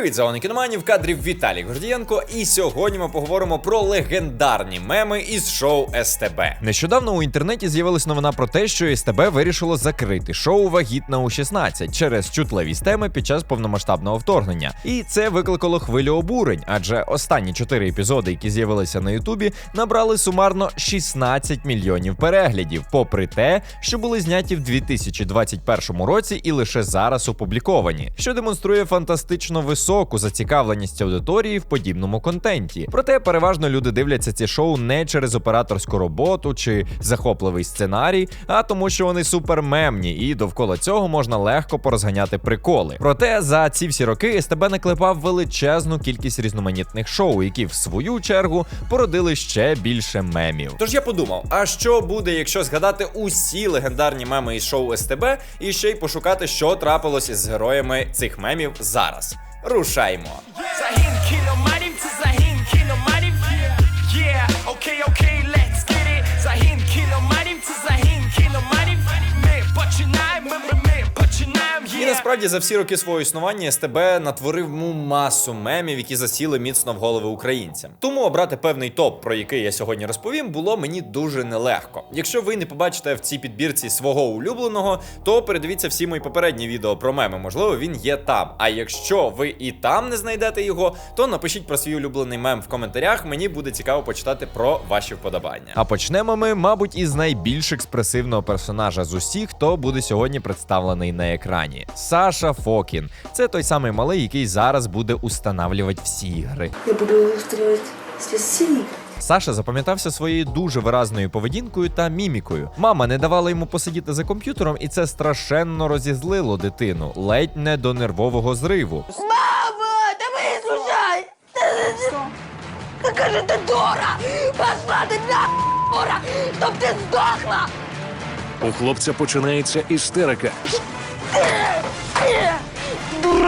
Привіт, зелені кіномані, в кадрі Віталій Гордієнко, і сьогодні ми поговоримо про легендарні меми із шоу СТБ. Нещодавно у інтернеті з'явилась новина про те, що СТБ вирішило закрити шоу Вагітна у 16 через чутливість теми під час повномасштабного вторгнення. І це викликало хвилю обурень, адже останні чотири епізоди, які з'явилися на Ютубі, набрали сумарно 16 мільйонів переглядів, попри те, що були зняті в 2021 році і лише зараз опубліковані, що демонструє фантастично високу зацікавленість аудиторії в подібному контенті. Проте переважно люди дивляться ці шоу не через операторську роботу чи захопливий сценарій, а тому, що вони супермемні, і довкола цього можна легко порозганяти приколи. Проте за ці всі роки СТБ наклепав величезну кількість різноманітних шоу, які в свою чергу породили ще більше мемів. Тож я подумав, а що буде, якщо згадати усі легендарні меми із шоу СТБ і ще й пошукати, що трапилось із героями цих мемів зараз. Рушаймо! Zahin насправді за всі роки свого існування СТБ натворив ну, масу мемів, які засіли міцно в голови українцям. Тому обрати певний топ, про який я сьогодні розповім, було мені дуже нелегко. Якщо ви не побачите в цій підбірці свого улюбленого, то передивіться всі мої попередні відео про меми. Можливо, він є там. А якщо ви і там не знайдете його, то напишіть про свій улюблений мем в коментарях. Мені буде цікаво почитати про ваші вподобання. А почнемо ми, мабуть, із найбільш експресивного персонажа з усіх, хто буде сьогодні представлений на екрані. Саша Фокін. Це той самий малий, який зараз буде устанавлювати всі ігри. Я буду устраивать спецсилик. Саша запам'ятався своєю дуже виразною поведінкою та мімікою. Мама не давала йому посидіти за комп'ютером, і це страшенно розізлило дитину, ледь не до нервового зриву. Мама, да выслушай! Какая же ты дура! Пошла ты на дура! Чтоб ты сдохла! У хлопця починається істерика.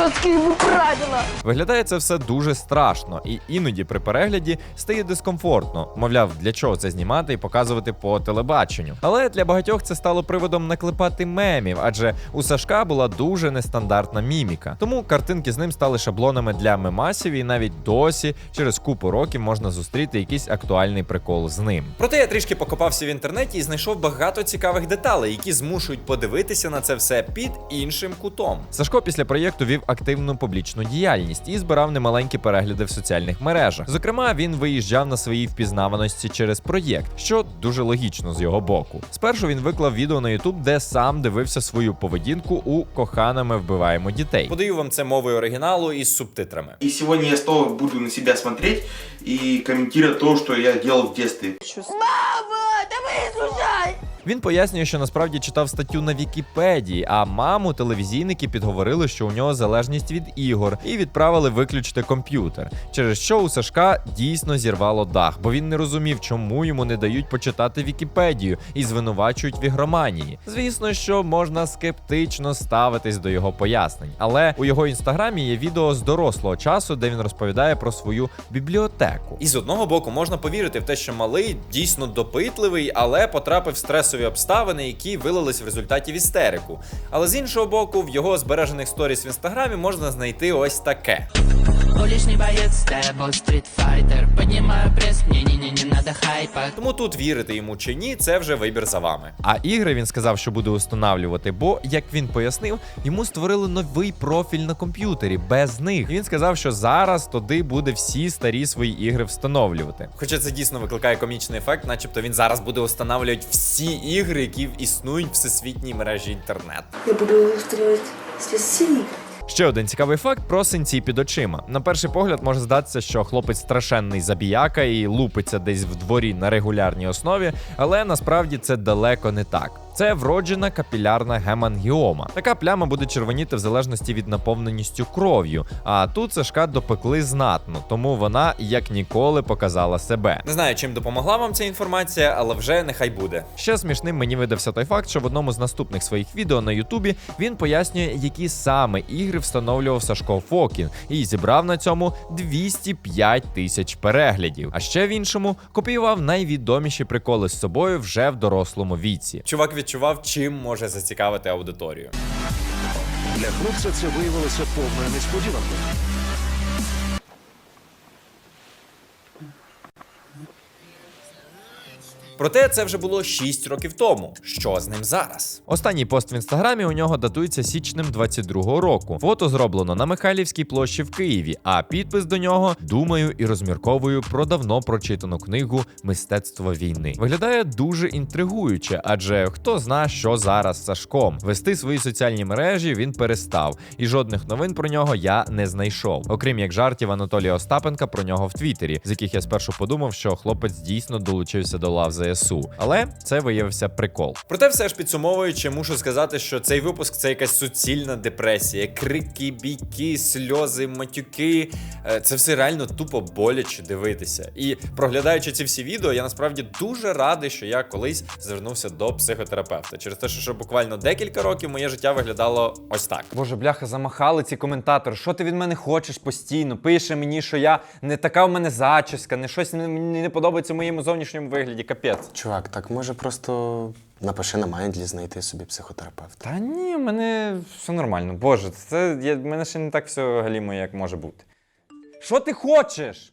Вы правила! Виглядає це все дуже страшно, і іноді при перегляді стає дискомфортно. Мовляв, для чого це знімати і показувати по телебаченню. Але для багатьох це стало приводом наклепати мемів, адже у Сашка була дуже нестандартна міміка. Тому картинки з ним стали шаблонами для мемасів, і навіть досі через купу років можна зустріти якийсь актуальний прикол з ним. Проте я трішки покопався в інтернеті і знайшов багато цікавих деталей, які змушують подивитися на це все під іншим кутом. Сашко після проєкту вів активну публічну діяльність і збирав немаленькі перегляди в соціальних мережах. Зокрема, він виїжджав на своїй впізнаваності через проєкт, що дуже логічно з його боку. Спершу він виклав відео на YouTube, де сам дивився свою поведінку у коханими вбиваємо дітей. Подаю вам це мовою оригіналу із субтитрами. И сегодня я снова буду на себя смотреть и комментировать то, что я делал в детстве. Мама, да выслушай! Він пояснює, що насправді читав статтю на Вікіпедії, а маму телевізійники підговорили, що у нього залежність від ігор, і відправили виключити комп'ютер. Через що у Сашка дійсно зірвало дах, бо він не розумів, чому йому не дають почитати Вікіпедію і звинувачують в ігроманії. Звісно, що можна скептично ставитись до його пояснень, але у його інстаграмі є відео з дорослого часу, де він розповідає про свою бібліотеку. І з одного боку можна повірити в те, що малий дійсно допитливий, але потрапив в стресові обставини, які вилились в результаті в істерику. Але з іншого боку, в його збережених сторіс в інстаграмі можна знайти ось таке. Уличный боец, Тэбл, стритфайтер Поднимаю пресс, не-не-не, не надо хайпа Тому тут вірити йому чи ні, це вже вибір за вами. А ігри він сказав, що буде установлювати, бо, як він пояснив, йому створили новий профіль на комп'ютері без них. Він сказав, що зараз туди буде всі старі свої ігри встановлювати. Хоча це дійсно викликає комічний ефект, начебто він зараз буде встановлювати всі ігри, які існують в всесвітній мережі інтернет. Я буду устраивать спецсилик. Ще один цікавий факт про синці під очима. На перший погляд може здатися, що хлопець страшенний забіяка і лупиться десь в дворі на регулярній основі, але насправді це далеко не так. Це вроджена капілярна гемангіома. Така пляма буде червоніти в залежності від наповненістю кров'ю. А тут Сашка допекли знатно, тому вона як ніколи показала себе. Не знаю, чим допомогла вам ця інформація, але вже нехай буде. Ще смішним мені видався той факт, що в одному з наступних своїх відео на Ютубі він пояснює, які саме ігри встановлював Сашко Фокін, і зібрав на цьому 205 тисяч переглядів. А ще в іншому копіював найвідоміші приколи з собою вже в дорослому віці. Чувак відчував, чим може зацікавити аудиторію. Для хлопця це виявилося повною несподіванкою. Проте це вже було 6 років тому. Що з ним зараз? Останній пост в інстаграмі у нього датується січнем 22-го року. Фото зроблено на Михайлівській площі в Києві, а підпис до нього думаю і розмірковую про давно прочитану книгу Мистецтво війни. Виглядає дуже інтригуюче, адже хто зна, що зараз з Сашком. Вести свої соціальні мережі він перестав, і жодних новин про нього я не знайшов. Окрім як жартів Анатолія Остапенка про нього в Твіттері, з яких я спершу подумав, що хлопець дійсно долучився до лав ЗСУ. Але це виявився прикол. Проте, все ж підсумовуючи, мушу сказати, що цей випуск це якась суцільна депресія, крики, бійки, сльози, матюки. Е, Це все реально тупо боляче дивитися. І проглядаючи ці всі відео, я насправді дуже радий, що я колись звернувся до психотерапевта. Через те, що ще буквально декілька років моє життя виглядало ось так. Боже, бляха, замахали ці коментатори. Що ти від мене хочеш постійно? Пише мені, що я не така в мене зачіска, не щось не- не подобається в моєму зовнішньому вигляді. Капець. Чувак, так може просто напиши на Майндлі знайти собі психотерапевта. Та ні, в мене все нормально. Боже, це я, в мене ще не так все галімо, як може бути. Що ти хочеш?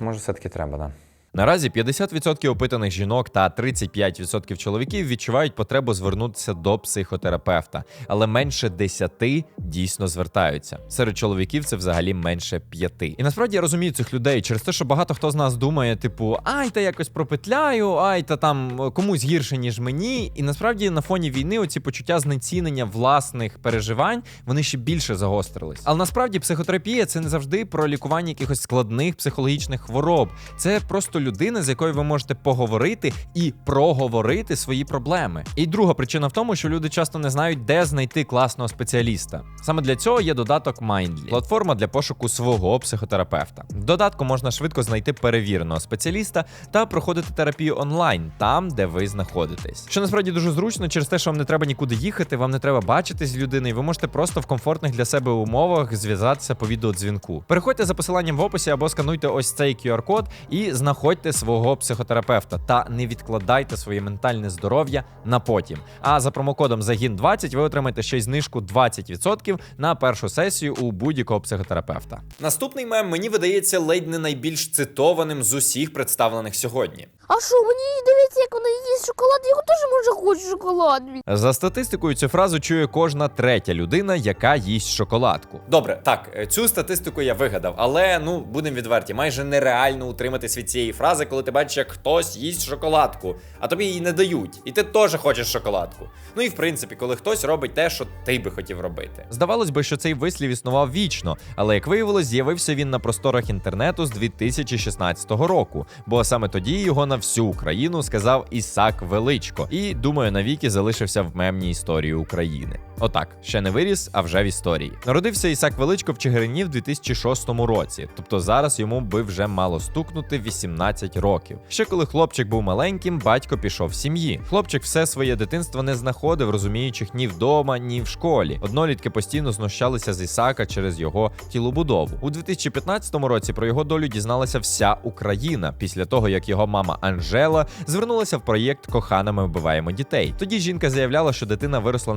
Може, все-таки треба, да. Наразі 50% опитаних жінок та 35% чоловіків відчувають потребу звернутися до психотерапевта, але менше 10 дійсно звертаються. Серед чоловіків це взагалі менше 5. І насправді я розумію цих людей через те, що багато хто з нас думає, типу, ай, та якось пропетляю, ай, та там комусь гірше, ніж мені. І насправді на фоні війни оці почуття знецінення власних переживань вони ще більше загострились. Але насправді психотерапія це не завжди про лікування якихось складних психологічних хвороб. Це просто людина, з якою ви можете поговорити і проговорити свої проблеми. І друга причина в тому, що люди часто не знають, де знайти класного спеціаліста. Саме для цього є додаток Mindly – платформа для пошуку свого психотерапевта. В додатку можна швидко знайти перевіреного спеціаліста та проходити терапію онлайн, там, де ви знаходитесь. Що насправді дуже зручно через те, що вам не треба нікуди їхати, вам не треба бачитись з людиною. Ви можете просто в комфортних для себе умовах зв'язатися по відеодзвінку. Переходьте за посиланням в описі або скануйте ось цей QR-код і знаходьте свого психотерапевта та не відкладайте своє ментальне здоров'я на потім. А за промокодом загін 20 ви отримаєте ще й знижку 20% на першу сесію у будь-якого психотерапевта. Наступний мем мені видається ледь не найбільш цитованим з усіх представлених сьогодні. А що, мені дивиться, як вона їсть шоколад, я теж може хочу шоколад. За статистикою, цю фразу чує кожна третя людина, яка їсть шоколадку. Добре, так, цю статистику я вигадав, але ну будемо відверті, майже нереально утриматись від цієї фрази, коли ти бачиш, як хтось їсть шоколадку, а тобі її не дають, і ти теж хочеш шоколадку. Ну і в принципі, коли хтось робить те, що ти би хотів робити. Здавалось би, що цей вислів існував вічно, але як виявилось, з'явився він на просторах інтернету з 2016 року, бо саме тоді його на всю Україну сказав Ісак Величко, і думаю, навіки залишився в мемній історії України. Отак, ще не виріс, а вже в історії. Народився Ісак Величко в Чигирині в 2006 році, тобто зараз йому би вже мало стукнути 18 років. Ще коли хлопчик був маленьким, батько пішов з сім'ї. Хлопчик все своє дитинство не знаходив, розуміючих ні вдома, ні в школі. Однолітки постійно знущалися з Ісака через його тілобудову. У 2015 році про його долю дізналася вся Україна після того, як його мама Анжела звернулася в проєкт Кохана ми вбиваємо дітей. Тоді жінка заявляла, що дитина виросла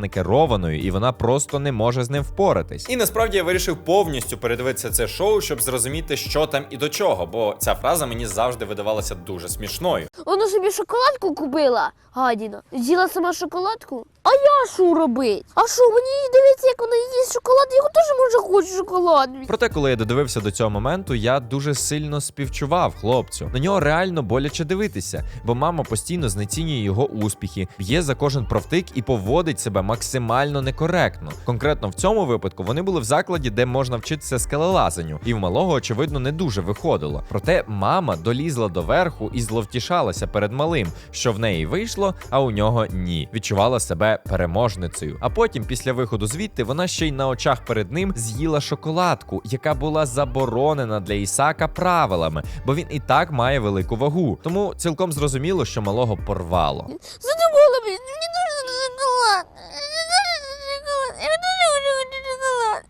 некерованою і вона просто не може з ним впоратись. І насправді я вирішив повністю передивитися це шоу, щоб зрозуміти, що там і до чого, бо ця фраза мені завжди видавалася дуже смішною. Вона собі шоколадку купила, гадіна. З'їла сама шоколадку. А я що робить? А що, мені дивиться, як вона їсть шоколад, я теж може хочу шоколад. Проте, коли я додивився до цього моменту, я дуже сильно співчував хлопцю. На нього реально боляче дивитися, бо мама постійно знецінює його успіхи, б'є за кожен провтик і поводить себе максимально некоректно. Конкретно в цьому випадку вони були в закладі, де можна вчитися скелелазанню, і в малого, очевидно, не дуже виходило. Проте мама долізла до верху і зловтішалася перед малим, що в неї вийшло, а у нього ні. Відчувала себе переможницею. А потім, після виходу звідти, вона ще й на очах перед ним з'їла шоколадку, яка була заборонена для Ісака правилами, бо він і так має велику вагу. Тому цілком зрозуміло, що малого порвало. Задумала мені, мені дуже шоколад. Мені дуже шоколад. Я дуже хочу шоколад.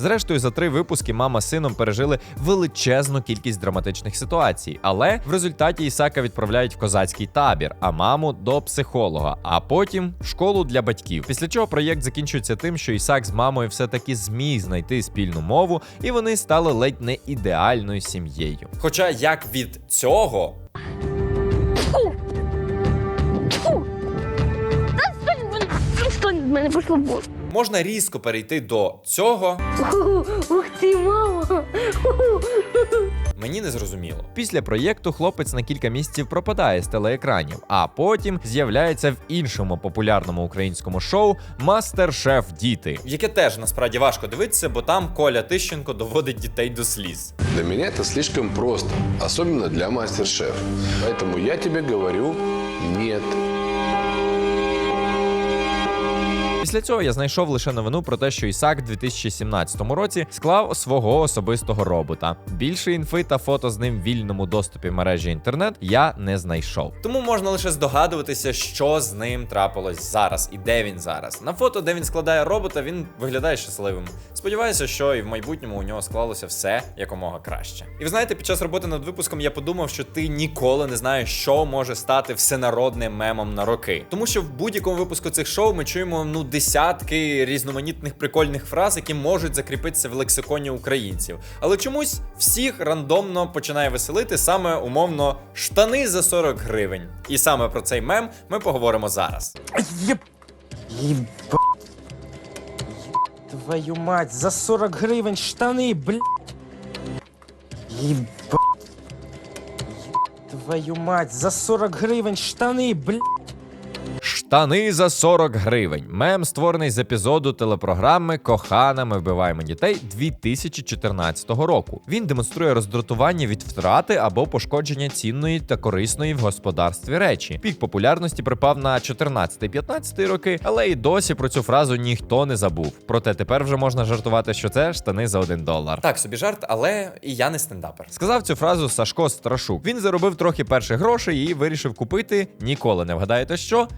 Зрештою, за три випуски мама з сином пережили величезну кількість драматичних ситуацій, але в результаті Ісака відправляють в козацький табір, а маму до психолога, а потім в школу для батьків. Після чого проєкт закінчується тим, що Ісак з мамою все-таки зміг знайти спільну мову, і вони стали ледь не ідеальною сім'єю. Хоча як від цього Від мене пішло бо. можна різко перейти до цього, Ух ти, мама. мені не зрозуміло. Після проєкту хлопець на кілька місяців пропадає з телеекранів, а потім з'являється в іншому популярному українському шоу Мастер-шеф Діти. Яке теж насправді важко дивитися, бо там Коля Тищенко доводить дітей до сліз. Для меня это слишком просто, особенно для мастер-шеф. Поэтому я тебе говорю нет. Після цього я знайшов лише новину про те, що Ісак в 2017 році склав свого особистого робота. Більше інфи та фото з ним в вільному доступі мережі інтернет я не знайшов. Тому можна лише здогадуватися, що з ним трапилось зараз і де він зараз. На фото, де він складає робота, він виглядає щасливим. Сподіваюся, що і в майбутньому у нього склалося все якомога краще. І ви знаєте, під час роботи над випуском я подумав, що ти ніколи не знаєш, що може стати всенародним мемом на роки. Тому що в будь-якому випуску цих шоу ми чуємо ну десятки різноманітних прикольних фраз, які можуть закріпитися в лексиконі українців. Але чомусь всіх рандомно починає веселити саме умовно штани за 40 гривень. І саме про цей мем ми поговоримо зараз. Еб... Еб... Твою мать, за 40 гривен штаны, блядь. Еб... Твою мать, за 40 гривен штаны, блядь. Штани за 40 гривень. Мем створений з епізоду телепрограми Кохана, ми вбиваємо дітей 2014 року. Він демонструє роздратування від втрати або пошкодження цінної та корисної в господарстві речі. Пік популярності припав на 14-15 роки, але і досі про цю фразу ніхто не забув. Проте тепер вже можна жартувати, що це штани за 1 долар. Так, собі жарт, але і я не стендапер. Сказав цю фразу Сашко Страшук. Він заробив трохи перших грошей і вирішив купити ніколи не вгадаєте що?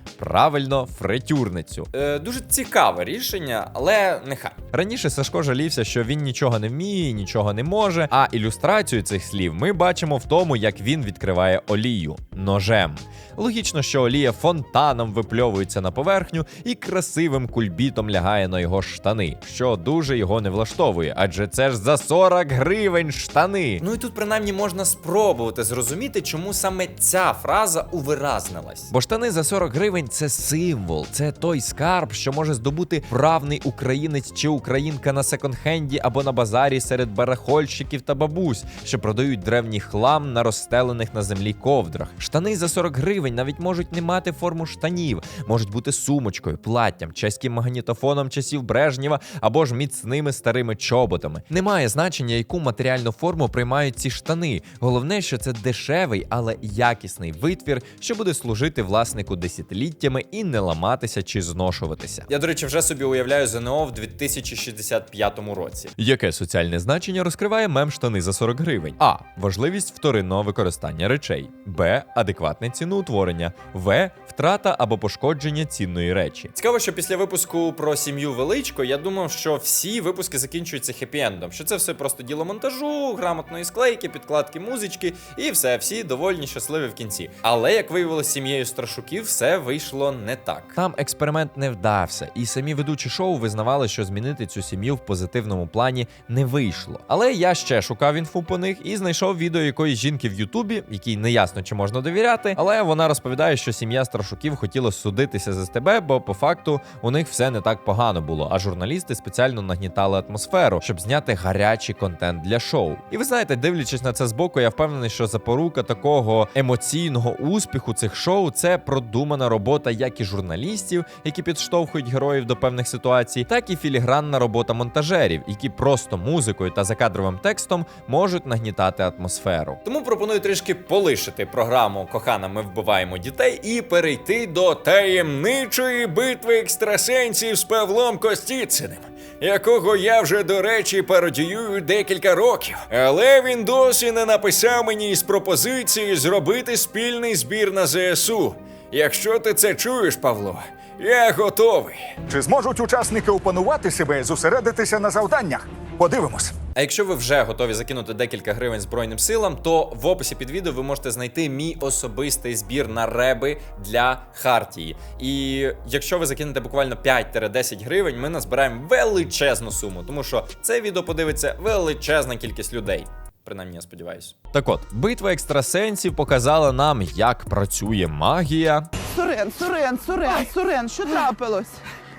Правильно, фритюрницю. Е, дуже цікаве рішення, але нехай. Раніше Сашко жалівся, що він нічого не вміє, нічого не може. А ілюстрацію цих слів ми бачимо в тому, як він відкриває олію ножем. Логічно, що олія фонтаном випльовується на поверхню і красивим кульбітом лягає на його штани, що дуже його не влаштовує, адже це ж за 40 гривень штани. Ну і тут принаймні можна спробувати зрозуміти, чому саме ця фраза увиразнилась. Бо штани за 40 гривень це символ, це той скарб, що може здобути правний українець чи українка на секонд-хенді або на базарі серед барахольщиків та бабусь, що продають древній хлам на розстелених на землі ковдрах. Штани за 40 гривень навіть можуть не мати форму штанів, можуть бути сумочкою, платтям, чеським магнітофоном часів Брежнєва або ж міцними старими чоботами. Немає значення, яку матеріальну форму приймають ці штани. Головне, що це дешевий, але якісний витвір, що буде служити власнику десятиліттями і не ламатися чи зношуватися. Я, до речі, вже собі уявляю ЗНО в 2065 році. Яке соціальне значення розкриває мем штани за 40 гривень? А. Важливість вторинного використання речей. Б. Адекватне ціноутворення. В. Втрата або пошкодження цінної речі. Цікаво, що після випуску про сім'ю величко я думав, що всі випуски закінчуються хеппі-ендом, що це все просто діло монтажу, грамотної склейки, підкладки музички, і все, всі довольні, щасливі в кінці. Але як виявилось, сім'єю Страшуків все вийшло не так. Там експеримент не вдався, і самі ведучі шоу визнавали, що змінити цю сім'ю в позитивному плані не вийшло. Але я ще шукав інфу по них і знайшов відео якоїсь жінки в Ютубі, якій не ясно чи можна довіряти. Але вона розповідає, що сім'я Страшуків хотіла судитися з СТБ, бо по факту у них все не так погано було. А журналісти спеціально нагнітали атмосферу, щоб зняти гарячий контент для шоу. І ви знаєте, дивлячись на це збоку, я впевнений, що запорука такого емоційного успіху цих шоу це продумана робота як і журналістів, які підштовхують героїв до певних ситуацій, так і філігранна робота монтажерів, які просто музикою та закадровим текстом можуть нагнітати атмосферу. Тому пропоную трішки полишити програму Кохана, ми вбиваємо дітей і перейти до таємничої битви екстрасенсів з Павлом Костіциним, якого я вже, до речі, пародіюю декілька років. Але він досі не написав мені із пропозиції зробити спільний збір на ЗСУ. Якщо ти це чуєш, Павло, я готовий. Чи зможуть учасники опанувати себе і зосередитися на завданнях? Подивимось. А якщо ви вже готові закинути декілька гривень Збройним силам, то в описі під відео ви можете знайти мій особистий збір на реби для Хартії. І якщо ви закинете буквально 5-10 гривень, ми назбираємо величезну суму, тому що це відео подивиться величезна кількість людей. Принаймні, я сподіваюся. Так от, битва екстрасенсів показала нам, як працює магія, Сурен, Сурен, Сурен, Сурен, що трапилось?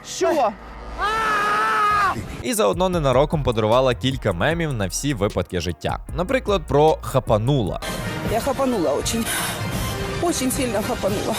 Що? і заодно ненароком подарувала кілька мемів на всі випадки життя. Наприклад, про хапанула. Я хапанула очень. Очень сильно хапанула.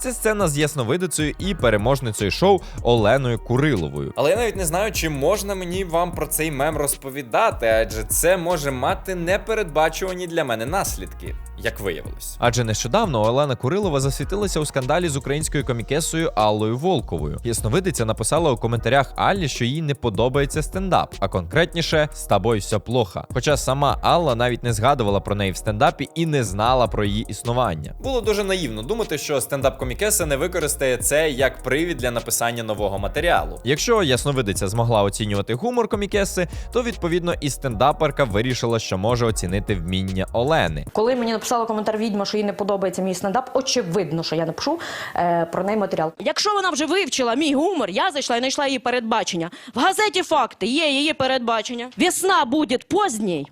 Це сцена з ясновидицею і переможницею шоу Оленою Куриловою. Але я навіть не знаю, чи можна мені вам про цей мем розповідати, адже це може мати непередбачувані для мене наслідки, як виявилось. Адже нещодавно Олена Курилова засвітилася у скандалі з українською комікесою Аллою Волковою. Ясновидиця написала у коментарях Аллі, що їй не подобається стендап, а конкретніше з тобою все плохо. Хоча сама Алла навіть не згадувала про неї в стендапі і не знала про її існування. Було дуже наївно думати, що стендап-комікеса не використає це як привід для написання нового матеріалу. Якщо ясновидиця змогла оцінювати гумор комікеси, то відповідно і стендаперка вирішила, що може оцінити вміння Олени. Коли мені написала коментар відьма, що їй не подобається мій стендап, очевидно, що я напишу е, про неї матеріал. Якщо вона вже вивчила мій гумор, я зайшла і знайшла її передбачення. В газеті факти є її передбачення. Весна буде поздній,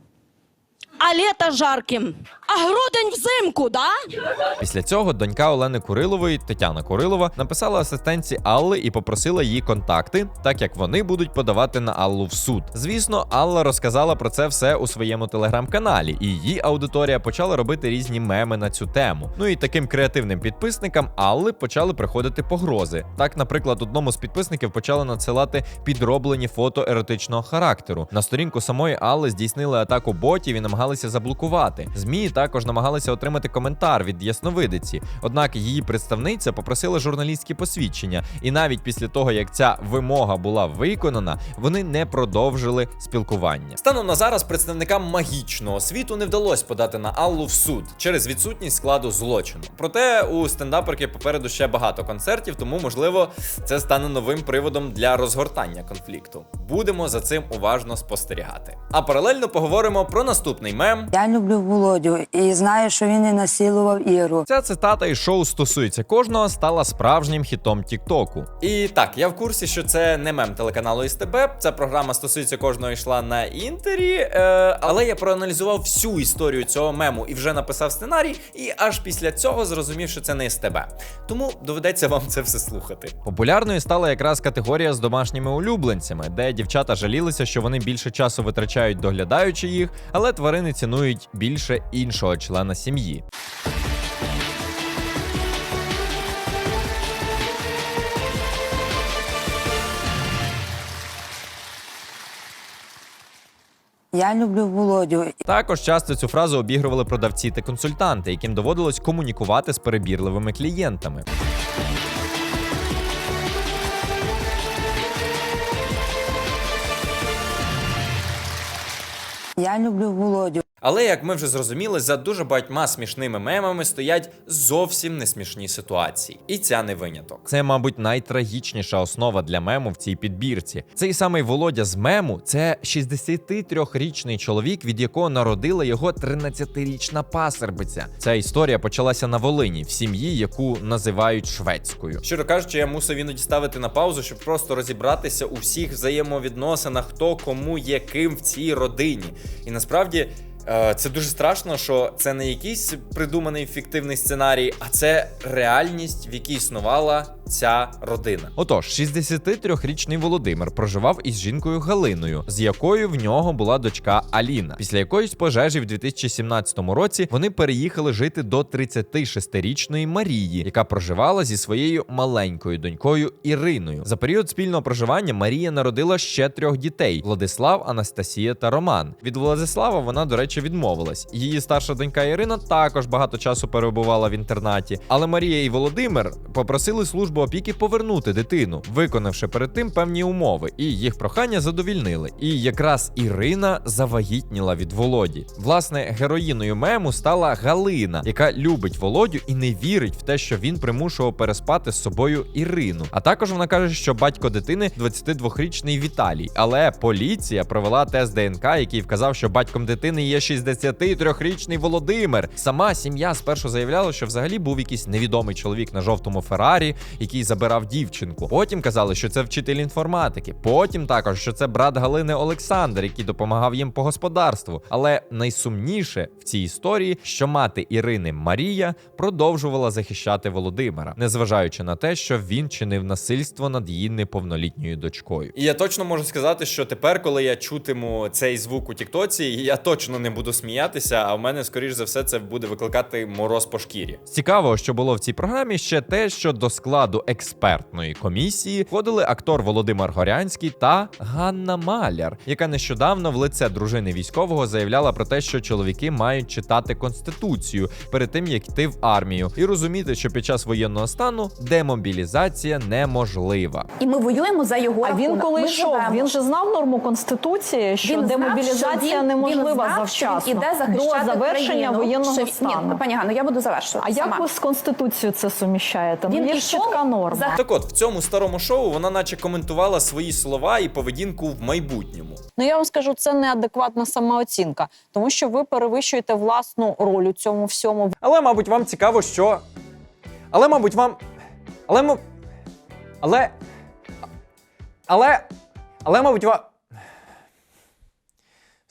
а літо жарким. А грудень взимку, да? Після цього донька Олени Курилової, Тетяна Курилова, написала асистентці Алли і попросила її контакти, так як вони будуть подавати на Аллу в суд. Звісно, Алла розказала про це все у своєму телеграм-каналі, і її аудиторія почала робити різні меми на цю тему. Ну і таким креативним підписникам Алли почали приходити погрози. Так, наприклад, одному з підписників почали надсилати підроблені фото еротичного характеру. На сторінку самої Алли здійснили атаку ботів і намагалися заблокувати. Змі також намагалися отримати коментар від ясновидиці. Однак її представниця попросила журналістські посвідчення, і навіть після того, як ця вимога була виконана, вони не продовжили спілкування. Станом на зараз представникам магічного світу не вдалося подати на Аллу в суд через відсутність складу злочину. Проте у стендаперки попереду ще багато концертів, тому можливо це стане новим приводом для розгортання конфлікту. Будемо за цим уважно спостерігати. А паралельно поговоримо про наступний мем. Я люблю Володю і знаю, що він не насилував Іру. Ця цитата із шоу стосується кожного, стала справжнім хітом Тіктоку. І так, я в курсі, що це не мем телеканалу СТБ. Ця програма стосується кожного йшла на інтері. Е, але я проаналізував всю історію цього мему і вже написав сценарій, і аж після цього зрозумів, що це не СТБ. Тому доведеться вам це все слухати. Популярною стала якраз категорія з домашніми улюбленцями, де дівчата жалілися, що вони більше часу витрачають доглядаючи їх, але тварини цінують більше іншого члена сім'ї. Я люблю Володю. Також часто цю фразу обігрували продавці та консультанти, яким доводилось комунікувати з перебірливими клієнтами. Я люблю Володю. Але як ми вже зрозуміли, за дуже багатьма смішними мемами стоять зовсім не смішні ситуації, і ця не виняток. Це, мабуть, найтрагічніша основа для мему в цій підбірці. Цей самий Володя з мему це 63-річний чоловік, від якого народила його 13-річна пасербиця. Ця історія почалася на Волині, в сім'ї, яку називають шведською. Щиро кажучи, я мусив іноді ставити на паузу, щоб просто розібратися у всіх взаємовідносинах, хто кому є ким в цій родині. І насправді. Е, Це дуже страшно, що це не якийсь придуманий фіктивний сценарій, а це реальність, в якій існувала ця родина. Отож, 63-річний Володимир проживав із жінкою Галиною, з якою в нього була дочка Аліна. Після якоїсь пожежі в 2017 році вони переїхали жити до 36-річної Марії, яка проживала зі своєю маленькою донькою Іриною. За період спільного проживання Марія народила ще трьох дітей: Владислав, Анастасія та Роман. Від Владислава вона, до речі, охоче відмовилась. Її старша донька Ірина також багато часу перебувала в інтернаті. Але Марія і Володимир попросили службу опіки повернути дитину, виконавши перед тим певні умови, і їх прохання задовільнили. І якраз Ірина завагітніла від Володі. Власне, героїною мему стала Галина, яка любить Володю і не вірить в те, що він примушував переспати з собою Ірину. А також вона каже, що батько дитини 22-річний Віталій. Але поліція провела тест ДНК, який вказав, що батьком дитини є 63-річний Володимир. Сама сім'я спершу заявляла, що взагалі був якийсь невідомий чоловік на жовтому Феррарі, який забирав дівчинку. Потім казали, що це вчитель інформатики. Потім також, що це брат Галини Олександр, який допомагав їм по господарству. Але найсумніше в цій історії, що мати Ірини Марія продовжувала захищати Володимира, незважаючи на те, що він чинив насильство над її неповнолітньою дочкою. І я точно можу сказати, що тепер, коли я чутиму цей звук у Тіктоці, я точно не буду сміятися, а в мене, скоріш за все, це буде викликати мороз по шкірі. Цікаво, що було в цій програмі ще те, що до складу експертної комісії входили актор Володимир Горянський та Ганна Маляр, яка нещодавно в лице дружини військового заявляла про те, що чоловіки мають читати конституцію перед тим як йти в армію, і розуміти, що під час воєнного стану демобілізація неможлива. І ми воюємо за його А він рахунок. коли Ми йшов, живемо. він же знав норму конституції, що Він знав, демобілізація що він- неможлива він знав, завчасно що він іде захищати до завершення країну, воєнного стану. Ні, пані Ганно, я буду завершувати А як ви з конституцією це суміщаєте? Він є ж чітка норма. Так от в цьому старому шоу вона наче коментувала свої слова і поведінку в майбутньому. Ну я вам скажу, це неадекватна самооцінка, тому що ви перевищуєте власну роль у цьому всьому. Але, мабуть, вам цікаво, що. Але, мабуть, вам. Але. м- Але. Але. Але, мабуть, вам.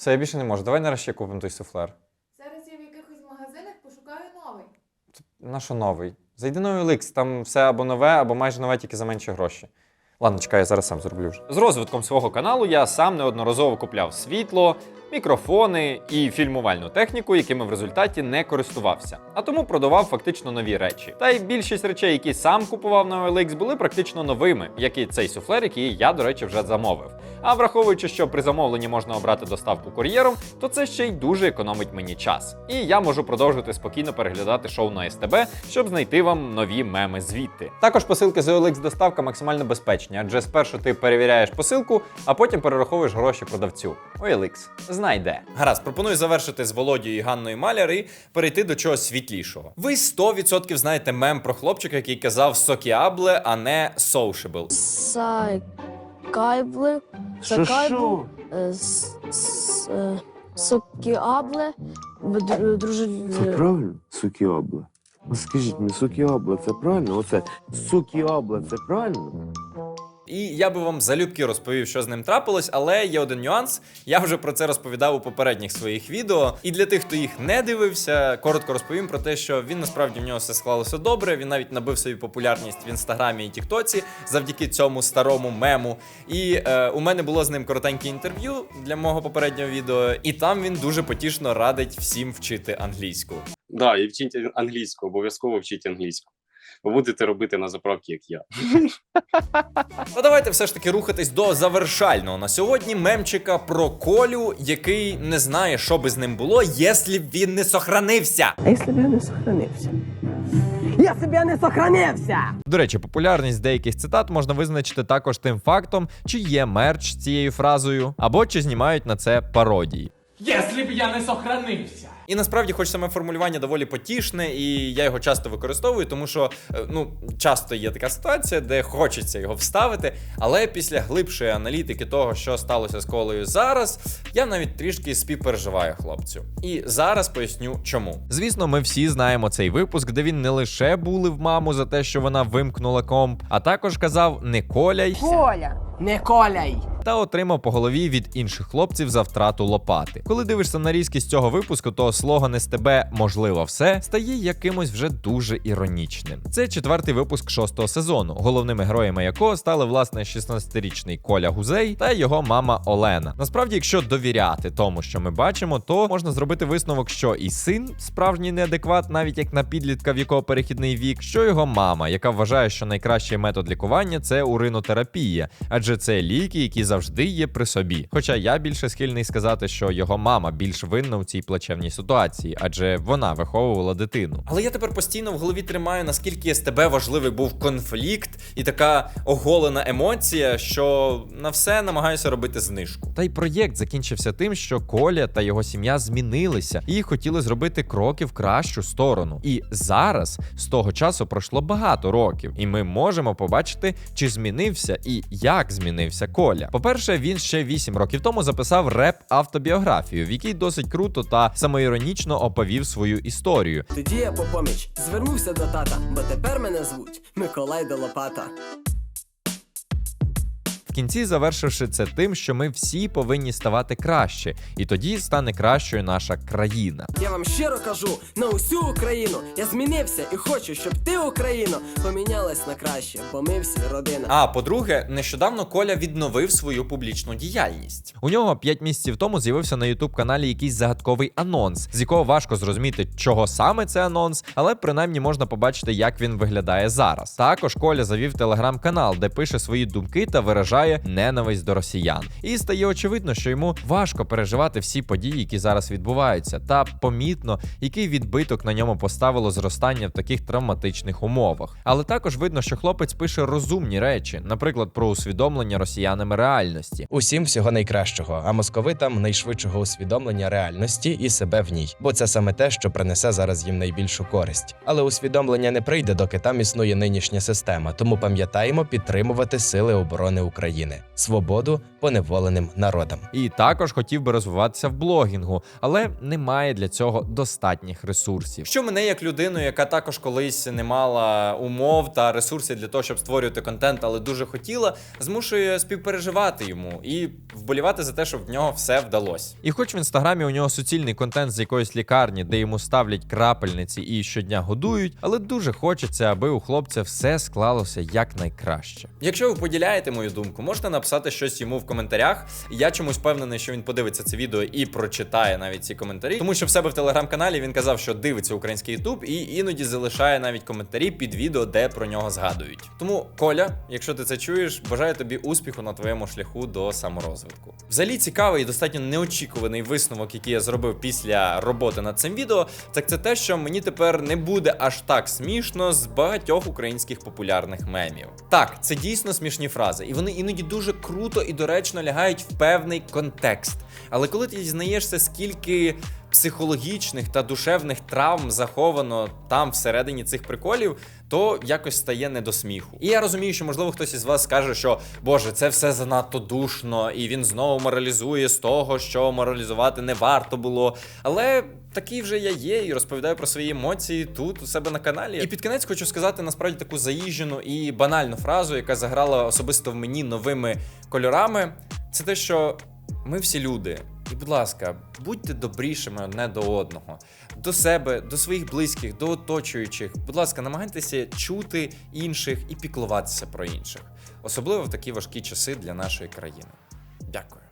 Все, я більше не можу. Давай нарешті купимо той суфлер. Зараз я в якихось магазинах пошукаю новий. На що новий? Зайди на OLX, там все або нове, або майже нове, тільки за менші гроші. Ладно, чекай, я зараз сам зроблю вже. З розвитком свого каналу я сам неодноразово купляв світло, мікрофони і фільмувальну техніку, якими в результаті не користувався. А тому продавав фактично нові речі. Та й більшість речей, які сам купував на OLX, були практично новими, як і цей суфлер, який я, до речі, вже замовив. А враховуючи, що при замовленні можна обрати доставку кур'єром, то це ще й дуже економить мені час. І я можу продовжити спокійно переглядати шоу на СТБ, щоб знайти вам нові меми звідти. Також посилки з OLX доставка максимально безпечні, адже спершу ти перевіряєш посилку, а потім перераховуєш гроші продавцю. OLX. Знай де. Гаразд, пропоную завершити з Володією і Ганною Маляр і перейти до чогось світлішого. Ви 100% знаєте мем про хлопчика, який казав сокіабле, а не sociable. Сайкайбле. Що, Сайкайбле. е, с- с- е, Сокіабле. Це правильно? Сукіобла. Ну скажіть мені, сукіобла, це правильно? Оце сукіобла, це правильно? І я би вам залюбки розповів, що з ним трапилось, але є один нюанс. Я вже про це розповідав у попередніх своїх відео. І для тих, хто їх не дивився, коротко розповім про те, що він насправді в нього все склалося добре. Він навіть набив собі популярність в інстаграмі і Тіктоці завдяки цьому старому мему. І е, у мене було з ним коротеньке інтерв'ю для мого попереднього відео, і там він дуже потішно радить всім вчити англійську. Да, і вчіть англійську, обов'язково вчіть англійську. Ви будете робити на заправці, як я. Ну давайте все ж таки рухатись до завершального на сьогодні мемчика про Колю, який не знає, що би з ним було, якщо б він не сохранився. А якщо б я не сохранився? Я себе не сохранився! До речі, популярність деяких цитат можна визначити також тим фактом, чи є мерч з цією фразою, або чи знімають на це пародії. Если б я не сохранився. І насправді, хоч саме формулювання доволі потішне, і я його часто використовую, тому що е, ну часто є така ситуація, де хочеться його вставити. Але після глибшої аналітики того, що сталося з колею зараз, я навіть трішки співпереживаю хлопцю. І зараз поясню, чому. Звісно, ми всі знаємо цей випуск, де він не лише булив маму за те, що вона вимкнула комп, а також казав не коляй. Коля! Не коляй! Та отримав по голові від інших хлопців за втрату лопати. Коли дивишся на різкість цього випуску, то слоган з тебе можливо все стає якимось вже дуже іронічним. Це четвертий випуск шостого сезону, головними героями якого стали власне 16-річний Коля Гузей та його мама Олена. Насправді, якщо довіряти тому, що ми бачимо, то можна зробити висновок, що і син справжній неадекват, навіть як на підлітка, в якого перехідний вік, що його мама, яка вважає, що найкращий метод лікування це уринотерапія, адже адже це ліки, які завжди є при собі. Хоча я більше схильний сказати, що його мама більш винна у цій плачевній ситуації, адже вона виховувала дитину. Але я тепер постійно в голові тримаю, наскільки СТБ важливий був конфлікт і така оголена емоція, що на все намагаюся робити знижку. Та й проєкт закінчився тим, що Коля та його сім'я змінилися і хотіли зробити кроки в кращу сторону. І зараз з того часу пройшло багато років, і ми можемо побачити, чи змінився і як змінився Коля. По-перше, він ще 8 років тому записав реп автобіографію, в якій досить круто та самоіронічно оповів свою історію. Тоді я по поміч звернувся до тата, бо тепер мене звуть Миколай Долопата. В кінці завершивши це тим, що ми всі повинні ставати краще, і тоді стане кращою наша країна. Я вам щиро кажу на усю Україну. Я змінився і хочу, щоб ти, Україно, помінялась на краще, бо ми всі родина. А по-друге, нещодавно Коля відновив свою публічну діяльність. У нього 5 місяців тому з'явився на ютуб каналі якийсь загадковий анонс, з якого важко зрозуміти, чого саме це анонс, але принаймні можна побачити, як він виглядає зараз. Також Коля завів телеграм-канал, де пише свої думки та виражає ненависть до росіян. І стає очевидно, що йому важко переживати всі події, які зараз відбуваються, та помітно, який відбиток на ньому поставило зростання в таких травматичних умовах. Але також видно, що хлопець пише розумні речі, наприклад, про усвідомлення росіянами реальності. Усім всього найкращого, а московитам найшвидшого усвідомлення реальності і себе в ній, бо це саме те, що принесе зараз їм найбільшу користь. Але усвідомлення не прийде, доки там існує нинішня система. Тому пам'ятаємо підтримувати сили оборони України, свободу поневоленим народам. І також хотів би розвиватися в блогінгу, але немає для цього достатніх ресурсів. Що мене як людину, яка також колись не мала умов та ресурсів для того, щоб створювати контент, але дуже хотіла, змушує співпереживати йому і вболівати за те, щоб в нього все вдалося. І хоч в інстаграмі у нього суцільний контент з якоїсь лікарні, де йому ставлять крапельниці і щодня годують, але дуже хочеться, аби у хлопця все склалося якнайкраще. Якщо ви поділяєте мою думку, можете написати щось йому в коментарях. Я чомусь впевнений, що він подивиться це відео і прочитає навіть ці коментарі, тому що в себе в телеграм-каналі він казав, що дивиться український ютуб і іноді залишає навіть коментарі під відео, де про нього згадують. Тому, Коля, якщо ти це чуєш, бажаю тобі успіху на твоєму шляху до саморозвитку. Взагалі цікавий і достатньо неочікуваний висновок, який я зробив після роботи над цим відео, так це те, що мені тепер не буде аж так смішно з багатьох українських популярних мемів. Так, це дійсно смішні фрази, і вони іноді дуже круто і доречно лягають в певний контекст. Але коли ти дізнаєшся, скільки психологічних та душевних травм заховано там всередині цих приколів, то якось стає не до сміху. І я розумію, що можливо хтось із вас скаже, що Боже, це все занадто душно, і він знову моралізує з того, що моралізувати не варто було. Але такий вже я є і розповідаю про свої емоції тут у себе на каналі. І під кінець хочу сказати насправді таку заїжджену і банальну фразу, яка заграла особисто в мені новими кольорами. Це те, що ми всі люди. І, будь ласка, будьте добрішими одне до одного, до себе, до своїх близьких, до оточуючих. Будь ласка, намагайтеся чути інших і піклуватися про інших, особливо в такі важкі часи для нашої країни. Дякую.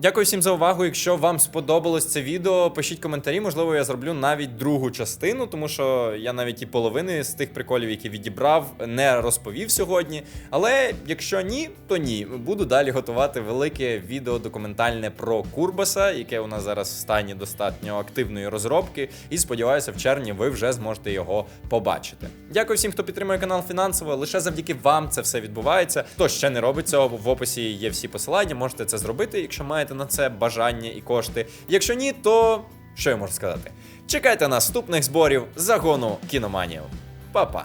Дякую всім за увагу. Якщо вам сподобалось це відео, пишіть коментарі. Можливо, я зроблю навіть другу частину, тому що я навіть і половини з тих приколів, які відібрав, не розповів сьогодні. Але якщо ні, то ні. Буду далі готувати велике відео документальне про Курбаса, яке у нас зараз в стані достатньо активної розробки. І сподіваюся, в червні ви вже зможете його побачити. Дякую всім, хто підтримує канал фінансово. Лише завдяки вам це все відбувається. Хто ще не робить цього, в описі є всі посилання. Можете це зробити, якщо маєте на це бажання і кошти. Якщо ні, то що я можу сказати? Чекайте наступних зборів загону кіноманів. Па-па!